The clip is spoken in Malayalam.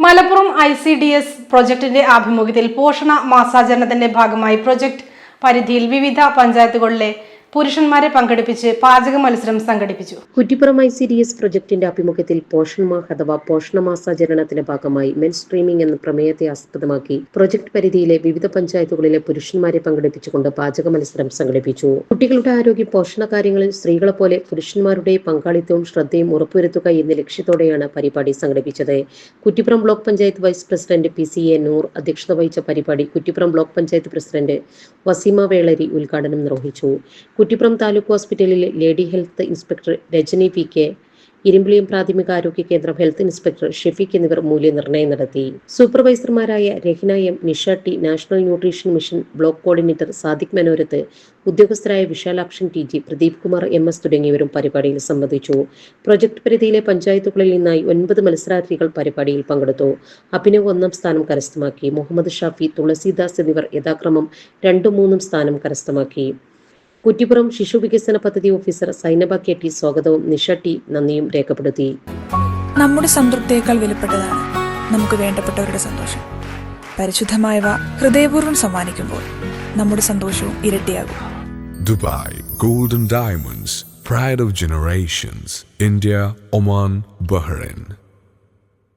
Malappuram I C D S പ്രൊജക്ടിന്റെ ആഭിമുഖ്യത്തിൽ പോഷണ മാസാചരണത്തിന്റെ ഭാഗമായി പ്രൊജക്ട് പരിധിയിൽ വിവിധ പഞ്ചായത്തുകളിലെ പുരുഷന്മാരെ പങ്കെടുപ്പിച്ച് പാചക മത്സരം സംഘടിപ്പിച്ചു. Kuttippuram I C D S പ്രൊജക്ടിന്റെ ആഭിമുഖ്യത്തിൽ പോഷൺ മാഹ് അഥവാ പോഷണമാസാചരണത്തിന്റെ ഭാഗമായി മെൻ സ്ട്രീമിംഗ് എന്ന പ്രമേയത്തെ ആസ്പദമാക്കി പ്രൊജക്ട് പരിധിയിലെ വിവിധ പഞ്ചായത്തുകളിലെ പുരുഷന്മാരെ പങ്കെടുപ്പിച്ചുകൊണ്ട് പാചക മത്സരം സംഘടിപ്പിച്ചു. കുട്ടികളുടെ ആരോഗ്യ പോഷണ കാര്യങ്ങളിൽ സ്ത്രീകളെ പോലെ പുരുഷന്മാരുടെ പങ്കാളിത്തവും ശ്രദ്ധയും ഉറപ്പുവരുത്തുക എന്ന ലക്ഷ്യത്തോടെയാണ് പരിപാടി സംഘടിപ്പിച്ചത്. Kuttippuram block panchayat vice president P C A Noor അധ്യക്ഷത വഹിച്ച പരിപാടി കുറ്റിപ്പുറം ബ്ലോക്ക് പഞ്ചായത്ത് പ്രസിഡന്റ് വസീമ വേളരി ഉദ്ഘാടനം നിർവഹിച്ചു. കുറ്റിപ്പുറം താലൂക്ക് ഹോസ്പിറ്റലിലെ lady health inspector Rajani P K Irumbiliyam പ്രാഥമികാരോഗ്യ കേന്ദ്രം ഹെൽത്ത് ഇൻസ്പെക്ടർ ഷെഫീഖ് എന്നിവർ മൂല്യനിർണയം നടത്തി. സൂപ്പർവൈസർമാരായ Rahina M Nisha T national nutrition mission block coordinator Sadiq Manorath ഉദ്യോഗസ്ഥരായ Vishalakshan T G Pradeep Kumar M S തുടങ്ങിയവരും പരിപാടിയിൽ സംബന്ധിച്ചു. പ്രൊജക്ട് പരിധിയിലെ പഞ്ചായത്തുകളിൽ നിന്നായി ഒൻപത് മത്സരാർത്ഥികൾ പരിപാടിയിൽ പങ്കെടുത്തു. അഭിനവ് ഒന്നാം സ്ഥാനം കരസ്ഥമാക്കി. മുഹമ്മദ് ഷാഫി തുളസിദാസ് എന്നിവർ യഥാക്രമം രണ്ടും മൂന്നും സ്ഥാനം കരസ്ഥമാക്കി. കുറ്റിപ്പുറം ശിശു വികസന പദ്ധതി ഓഫീസർ സൈനബ കെ ടി സ്വാഗതവും നിഷ ടി നന്ദിയും രേഖപ്പെടുത്തി. നമ്മുടെ സംതൃപ്തിയേക്കാൾ വിലപ്പെട്ടതാണ് നമുക്ക് വേണ്ടപ്പെട്ടവരുടെ സന്തോഷം. പരിശുദ്ധമായവ ഹൃദയപൂർവം സമ്മാനിക്കുമ്പോൾ നമ്മുടെ സന്തോഷവും ഇരട്ടിയാകും. Dubai golden diamonds pride of generations India Oman Bahrain.